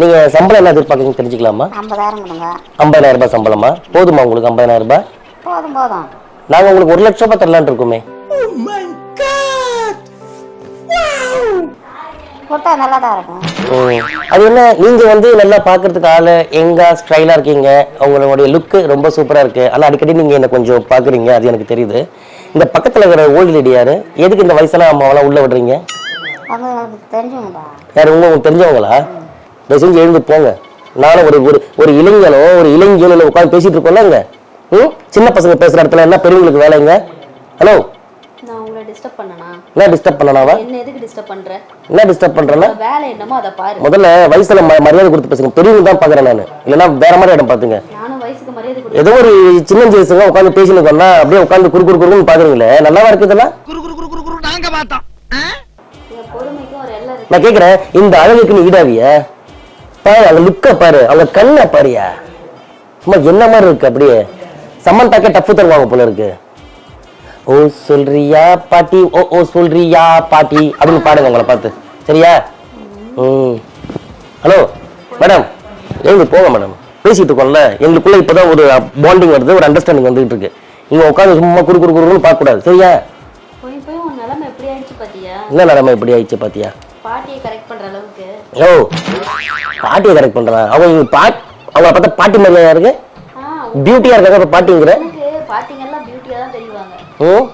நீங்க சம்பளம் என்ன எதிர்பார்க்குறீங்க தெரிஞ்சுக்கலாமா? ஐம்பதாயிரம் கொடுங்க. ஐம்பதாயிரம் ரூபாய் சம்பளமா? போதுமா உங்களுக்கு ஐம்பதாயிரம் ரூபாய்? போதும் போதும். நாங்க உங்களுக்கு ஒரு லட்சம் ரூபாய் தரலான்னு இருக்கோமே. கொடுத்தா நல்லா தான் இருக்கும். ம். அது என்ன? நீங்க வந்து நல்லா பாக்குறதுக்கு ஆளு எங்க ஸ்டைலா இருக்கீங்க. உங்களுடைய லுக் ரொம்ப சூப்பரா இருக்கு. ஆனா அடிக்கடி நீங்க என்ன கொஞ்சம் பாக்குறீங்க அது எனக்கு தெரியுது. இந்த பக்கத்துல இருக்கிற ஓல்டு லேடி யாரு? எதுக்கு இந்த வயசுல அம்மாவெல்லாம் உள்ள விடுறீங்க? அவங்க எனக்கு தெரிஞ்சவங்கப்பா யாரு உங்க உங்களுக்கு தெரிஞ்சவங்களா? தயவு செஞ்சு எழுந்து போங்க. நானும் ஒரு ஒரு ஒரு இளைஞனோ ஒரு இளைஞனும் உட்காந்து பேசிட்டு இருக்கோம்ல இங்க ம்? சின்ன பசங்க பேசுற இடத்துல என்ன பெரியவங்களுக்கு வேலைங்க ஹலோ நான் உங்களை டிஸ்டர்ப் பண்ணனா? என்ன டிஸ்டர்ப் பண்ணனாவா? என்ன எதுக்கு டிஸ்டர்ப் பண்ற? என்ன டிஸ்டர்ப் பண்றேன்னா? உங்க வேலை என்னமோ அதை பாரு. முதல்ல வயசுல மரியாதை கொடுத்து பேசுங்க. பெரியவங்க தான் பாக்குறேன் நான். இல்லைன்னா வேற மாதிரி இடம் பாத்துங்க. நானும் வயசுக்கு மரியாதை கொடு ஏதோ ஒரு சின்ன வயசுங்க உட்காந்து பேசினு இருக்கோம்னா அப்படியே உட்காந்து குறு குறு குறுன்னு பாக்குறீங்களே நல்லாவா இருக்குதுல்ல எங்க பொறுமைக்கும் ஒரு எல்லை இருக்கு. நான் கேக்குறேன் இந்த அழகுக்கு நீ ஈடாவிய? பாரு அந்த லுக்க பாரு அவங்க கண்ணை பாரியா. சும்மா என்ன மாதிரி இருக்கு அப்படியே. சமந்தாக்கே டஃப் தருவாங்க போல இருக்கு. ஓ சொல்றியா பாட்டி? ஓ ஓ சொல்றியா பாட்டி? அப்படின்னு பாடுங்க உங்களை பார்த்து. சரியா? ம். Hello madam. எழுந்து போங்க மேடம். பேசிட்டு இருக்கோம்ல. எங்களுக்குள்ள இப்போதான் ஒரு பாண்டிங் வருது ஒரு அண்டர்ஸ்டாண்டிங் வந்துகிட்டு இருக்கு. இங்க உட்காந்து சும்மா குறு குறு குறுன்னு பார்க்க கூடாது சரியா எப்படி என்ன நிலைமை இப்படி ஆயிடுச்சு பாத்தியா? பாட்டியை கரெக்ட் பண்ற அளவுக்கு. ஓ பாட்டியை கரெக்ட் பண்றான் அவங்க பாட் அவங்கள பார்த்தா பாட்டி மாதிரியா இருக்கு? பியூட்டியா இருக்காங்க இப்ப பாட்டிங்கிற? பாட்டிங்க எல்லாம் பியூட்டியா தான் தெரிவாங்க. ம்